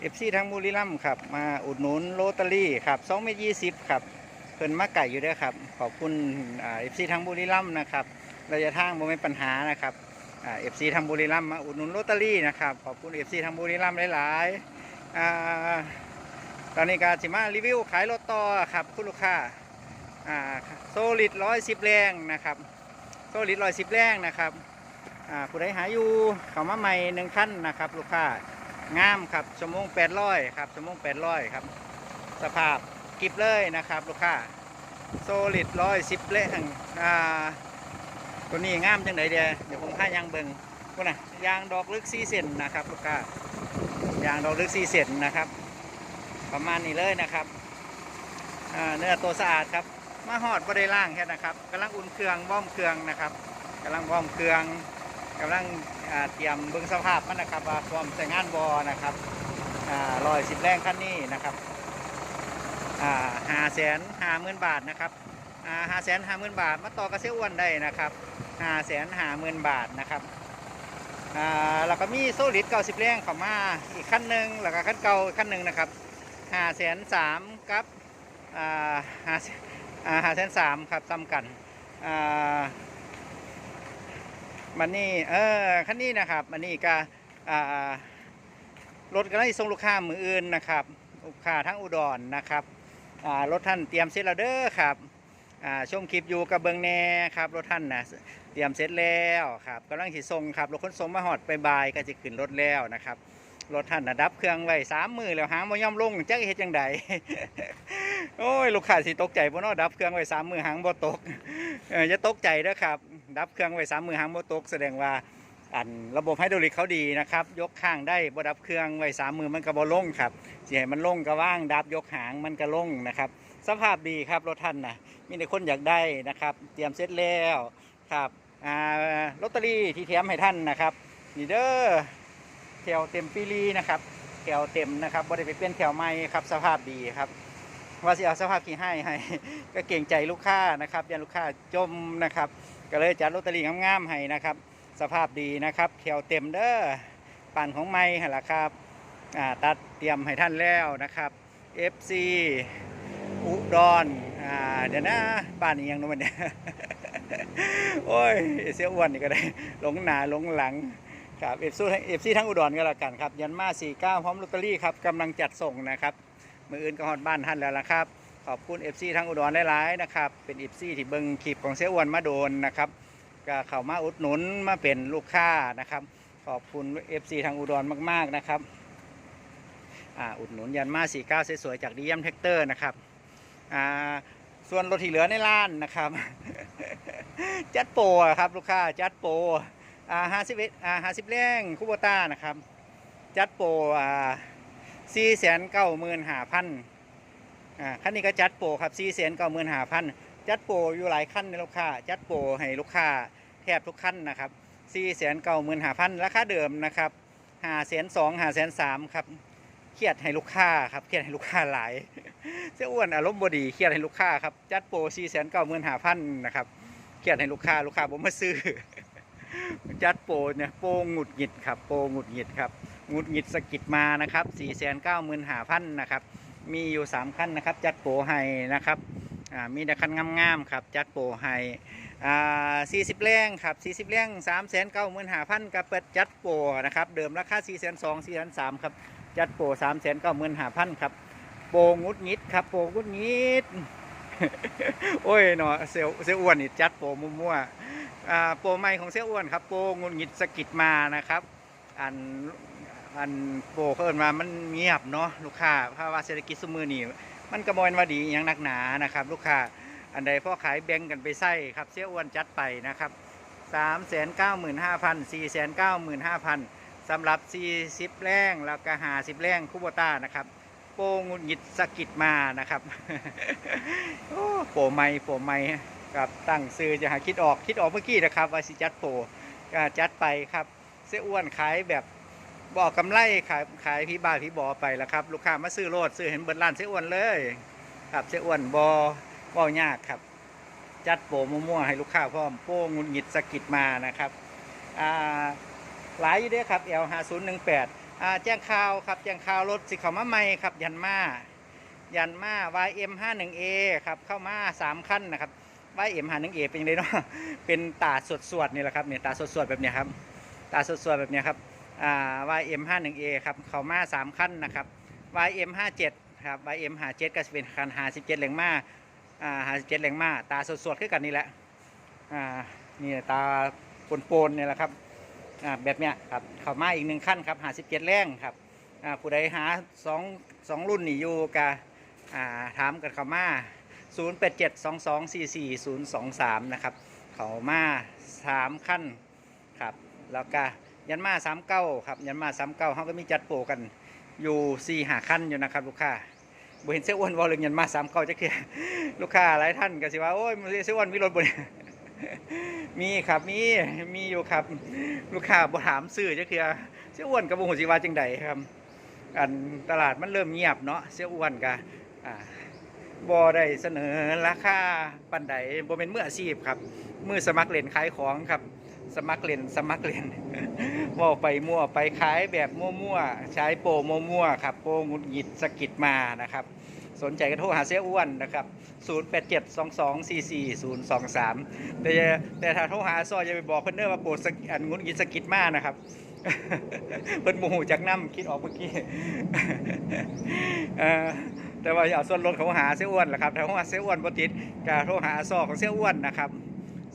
เอฟซีทางบุรีรัมย์ครับ มาอุดหนุนโรตารี่ครับสองเมตรยี่สิบครับเพิ่นมาไก่อยู่ด้วยครับ ขอบคุณเอฟซีทางบุรีรัมย์นะครับระยะทางบ่มีปัญหานะครับเอฟซีทางบุรีรัมย์มาอุดหนุนโรตารี่นะครับขอบคุณเอฟซีทางบุรีรัมย์หลายๆอ่าตอนนี้ก็สิมารีวิวขายรถต่อครับคุณลูกค้าโซลิดร้อยสิบแรงนะครับโซลิดร้อยสิบแรงนะครับผู้ใดหาอยู่เขามาใหม่หนึ่งขั้นนะครับ ลูกค้า งามครับชั่วโมงแปดร้อยครับชั่วโมงแปดร้อยครับ สภาพกิบเลยนะครับ ลูกค้าโซลิดร้อยสิบแรงอ่าตัวนี้งามจังไดเดียเดี๋ยวผมพายางเบิงก็นะยางดอกลึกซีเซนนะครับ ลูกค้ายางดอกลึกซีเซนนะครับ ประมาณนี้เลยนะครับเนื้อตัวสะอาดครับมาหอดบริล่างแค่นะครับกำลังอุ่นเครื่องว่อมเครื่องนะครับกำลังว่อมเครื่องกำลัง เตรียมเบิ้องสภาพมันนะครับว่าพร้อมใช้งานบอนะครับรอยสิบแรงคันนี้นะครับห้าแสนห้าหมื่นบาทนะครับห้าแสนห้าหมื่นบาทมาต่อกระเซียวอ้วนได้นะครับห้าแสนห้าหมื่นบาทนะครับอ่าแล้วก็มีโซลิดเก้าสิบแรงเข้ามาอีกขั้นหนึ่งแล้วก็ขั้นเก่าขั้นหนึ่งนะครับห้าแสนสามกับห้าหาแสนสามครับซ้ำกันอ่า มันนี่เออคันนี้นะครับมันนี่ก็รถกำลังส่งลูกค้ามืออื่นนะครับลูกค้าทั้งอุดรนะครับรถท่านเตรียมเสร็จแล้วเด้อครับอ่าชมคลิปอยู่กับเบิงแน่ครับรถท่านนะเตรียมเสร็จแล้วครับกำลังสิส่งครับรถขนส่งมาหอดไปบายก็จะขึ้นรถแล้วนะครับรถท่านนะดับเครื่องไว้สามมือแล้วหางบ่ย่อมลงจักเฮ็ดจังใดโอ้ยลูกค้าสิตกใจบ่เนาะดับเครื่องไว้สามมือหางบ่ตกเออจะตกใจเด้อครับ ดับเครื่องไว้สามมือหางบ่ตกแสดงว่าอันระบบไฮดรอลิกเขาดีนะครับ ยกข้างได้บดับเครื่องไว้สามมือมันก็บ่ลงครับสิให้มันลงก็ว่างดับยกหางมันก็ลงนะครับ สภาพดีครับรถท่านนะมีแต่คนอยากได้นะครับ เตรียมเสร็จแล้วครับอ่าลอตเตอรี่ที่แถมให้ท่านนะครับนี่เด้อแถวเต็มปีรีนะครับแถวเต็มนะครับบ่ได้ไปเปลี่ยนแถวใหม่ครับ สภาพดีครับว่าสิเอาสภาพขี้ให้ให้ก็เก่งใจลูกค้านะครับยันลูกค้าจมนะครับ ก็เลยจัดลอตเตอรี่งามๆให้นะครับ สภาพดีนะครับแถวเต็มเด้อปั่นของไม้หั่นล่ะครับอ่าตัดเตรียมให้ท่านแล้วนะครับ FC อุดรอ่าเดี๋ยวนะบ้านนี้ยังนู้นเนี่ยโอ้ยเสียอ้วนนี่ก็ได้หลงหนาหลงหลังครับเอฟซีเอฟซีทั้งอุดรก็แล้วกันครับ ยันมา49พร้อมลอตเตอรี่ครับกำลังจัดส่งนะครับ มืออื่นก็ฮอดบ้านท่านแล้วละครับ ขอบคุณ FC ทั้งอุดรหลายๆนะครับ เป็น FC ที่เบิงคลิปของเสียอ้วนมาโดนนะครับก็เข้ามาอุดหนุนมาเป็นลูกค้านะครับ ขอบคุณ FC ทางอุดรมากๆนะครับอ่าอุดหนุนยันมา49สวยๆจากดียมแท็กเตอร์นะครับอ่าส่วนรถที่เหลือในร้านนะครับ จัดโปรครับลูกค้าจัดโปรอ่า51อ่า50แรงคูโบต้านะครับ จัดโปรอ่าสี่แสนเก้าหมื่นห้าพัน อ่าคันนี้ก็จัดโปรครับสี่แสนเก้าหมื่นห้าพันจัดโปรอยู่หลายขั้นในลูกค้า จัดโปรให้ลูกค้าแทบทุกขั้นนะครับสี่แสนเก้าหมื่นห้าพันราคาเดิมนะครับห้าแสนสองห้าแสนสามครับเครียดให้ลูกค้าครับเครียดให้ลูกค้าหลายเจ้าอ้วนอารมณ์บดีเครียดให้ลูกค้าครับจัดโปรสี่แสนเก้าหมื่นห้าพันนะครับเครียดให้ลูกค้าลูกค้าผมมาซื้อจัดโปรเนี่ยโปรหงุดหงิดครับโปรหงุดหงิดครับหงุดหงิดสะกิดมานะครับ4 9 5 0 0 0นะครับ มีอยู่3ขั้นนะครับ จัดโปรให้นะครับมีแต่คันงามๆครับ จัดโปรให้อ่า40แรงครับ40แรง3 9 5 0 0 0กับเปิดจัดโปรนะครับ เดิมราคา4 2 0 0 0 4 3 0ครับ จัดโปร3 9 5 0 0 0ครับ โปรงุดงิดครับ โปรงุดงิด โอ้ยเนาะเซลเซลอ้วนนี่จัดโปรมั่วๆอ่าโปรใหม่ของเซลอ้วนครับ โปรงุดงิดสะกิดมานะครับ อัน อันโปรเขาเอินมามันเงียบเนาะลูกค้าเพราะว่าเศรษฐกิจสมือนี่มันกระมอยว่าดีอย่างหนักหนานะครับ ลูกค้าอันใดพ่อขายแบ่งกันไปใส่ครับเสี้ยอ้วนจัดไปนะครับสามแสนเก้าหมื่นห้าพันสี่แสนเก้าหมื่นห้าพันสำหรับสี่สิบแรงแล้วก็หาสิบแรงคูโบต้านะครับ โปรงุดหงิดสะกิดมานะครับโอ้โปรไม่โปรไม่กับตั้งซื้อจะหาคิดออกคิดออกเมื่อกี้นะครับว่าสิจัดโปรจัดไปครับ เสี้ยอ้วนขายแบบ บอกกำไรขายขายพี่บาพี่บอไปแล้วครับ ลูกค้ามาซื้อโลดซื้อเห็นเบิร์ร้านเสียอ้วนเลยครับเสียอ้วนบอบอยากครับ จัดโปรมั่วๆให้ลูกค้าพร้อมโป้งุนหงิดสะกิดมานะครับอ่าหลายอยู่เด้อครับ L 5 0 1 8อ่าแจ้งข่าวครับแจ้งข่าวรถสิเขามาใหม่ครับ ยันมายันมา YM51A ครับเข้ามาสามคันนะครับ YM51A เป็นยังไงเนาะเป็นตาสดสวดๆนี่แหละครับเนี่ยตาสดสวดๆแบบเนี้ยครับ ตาสดสวดๆแบบเนี้ยครับ อ่า YM51A ครับเขามาสามคันนะครับ YM57 ครับ YM57 ก็จะเป็นคัน57แรงม้าอ่า57แรงม้าตาสดๆคือกันนี่แหละอ่านี่ตาปนๆเนี่ยแหละครับอ่าแบบเนี้ยครับเขามาอีกหนึ่งขั้นครับหาสิบเจ็ดแรงครับอ่าผู้ใดหาสองสองรุ่นนี่อยู่กะอ่าถามกันเขามา0 8 7 2 2 4 4 0 2 3 นะครับ เขามาสามขั้น ครับ แล้วก็ ยันมาสามเก้าครับ ยันมาสามเก้าเขาก็มีจัดโปรกันอยู่สี่หาขั้นอยู่นะครับลูกค้าบ่เห็นเสื้ออ้วนวอลเลยยันมาสามเก้าจะคือลูกค้าหลายท่านก็สิว่าโอ้ยเสื้ออ้วนมีรถบนมีครับมีมีอยู่ครับ ลูกค้าบ่ถามซื้อจะคือเสียอ้วนกับบ่ฮู้สิวาจังใดครับ อันตลาดมันเริ่มเงียบเนาะเสียอ้วนก็อ่าบ่ได้เสนอราคาปานใดบ่เป็นมืออาชีพครับมือสมัครเล่นขายของครับ สมัครเล่นสมัครเล่นเว่าไปมั่วไปขายแบบมั่วๆใช้โปรมั่วๆครับโปรงุดหงิดสกิดมานะครับ สนใจก็โทรหาเสียอ้วนนะครับ 0872244023 แต่แต่ถ้าโทรหาซอยอย่าไปบอกเพิ่นเด้อว่าโปรดสะอันงุนกินสกิดมานะครับเพิ่นโมโหจากน้ำคิดออกเมื่อกี้แต่ว่าอย่าเอาส่วนลดเขาหาเสียอ้วนแหละครับถ้าเขาหาเสียอ้วนบ่ติดก็โทรหาซอของเสียอ้วนนะครับ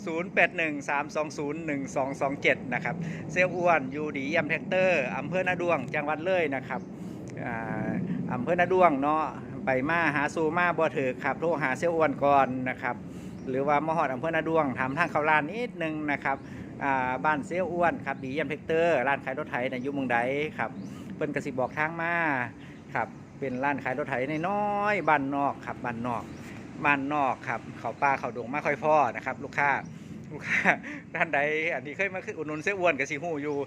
0813201227 นะครับเสียอ้วนอยู่ดีเยี่ยมแท็กเตอร์อำเภอนาดวงจังหวัดเลยนะครับอำเภอนาดวงเนาะไปมาหาซูมาบ่เถือครับโทรหาเสียอ้วนก่อนนะครับหรือว่ามาฮอดอำเภอนาดวงทำทางเขาร้านนิดนึงนะครับบ้านเสียอ้วนครับดีเยี่ยมแท็กเตอร์ร้านขายรถไถในยุมืองใดครับเพิ่นกระสิบอกทางมาครับเป็นร้านขายรถไถน้อยบ้านนอกครับบ้านนอก บ้านนอกครับ เขาป่าเขาดงมาค่อยพ่อนะครับ ลูกค้าลูกค้าท่านใดอันนี้เคยมาคืออุดหนุนเสียอ้วนกับสีหูอยู่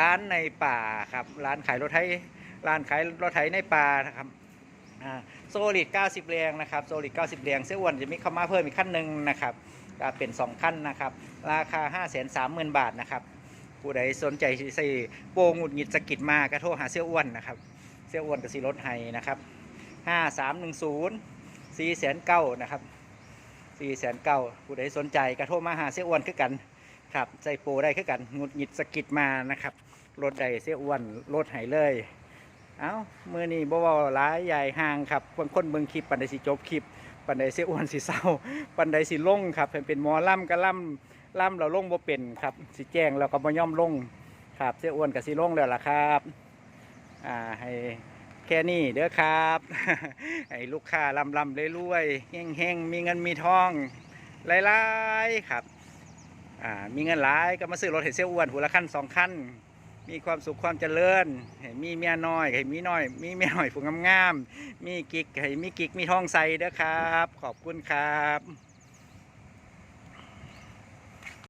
ร้านในป่าครับ ร้านขายรถไถร้านขายรถไถในป่านะครับโซลิด90แรงนะครับโซลิด90แรงเสียอ้วนจะมีเข้ามาเพิ่มอีกขั้นหนึ่งนะครับเป็น 2 ขั้นนะครับ ราคา 5 3 0 0 0 0 บาทนะครับ ผู้ใดสนใจสิใส่โปรหงุดหงิดสกิดมาก็โทรหาเสียอ้วนนะครับ เสียอ้วนกับสีรถไฮนะครับ 5310 4แสนเก้านะครับสี่แสนเก้าผู้ใดสนใจกระโทรมาหาเสียอ้วนคือกันครับใส่โปรได้คือกันงุดหงิดสกิดมานะครับรถใดเสียอ้วนรถไหเลย เอามือนี้บ่เว้าหลายใหญ่ห่างครับบางคนเบิ่งคลิปปันใดสิจบคลิปปันใดเสียอ้วนสิเศร้าปันใดสิลงครับให้เป็นหมอล่ำก็ล่ำล่ำเราลงบ่เป็นครับสิแจ้งเราก็บ่ย่อมลงครับเสียอ้วนกับสิลงแล้วล่ะครับอ่าให้ แค่นี้เด้อครับให้ลูกค้าลำลำเรวยๆเฮงเฮงๆมีเงินมีทองหลายๆครับอ่ามีเงินหลายก็มาซื้อรถเห็นเซี่ยอ้วนหัวละขั้นสองขั้นมีความสุขความเจริญให้มีเมียน้อยให้มีน้อย มีเมียน้อยผู้งามๆมีกิ๊กให้มีกิ๊กมีทองใสเด้อครับ ขอบคุณครับ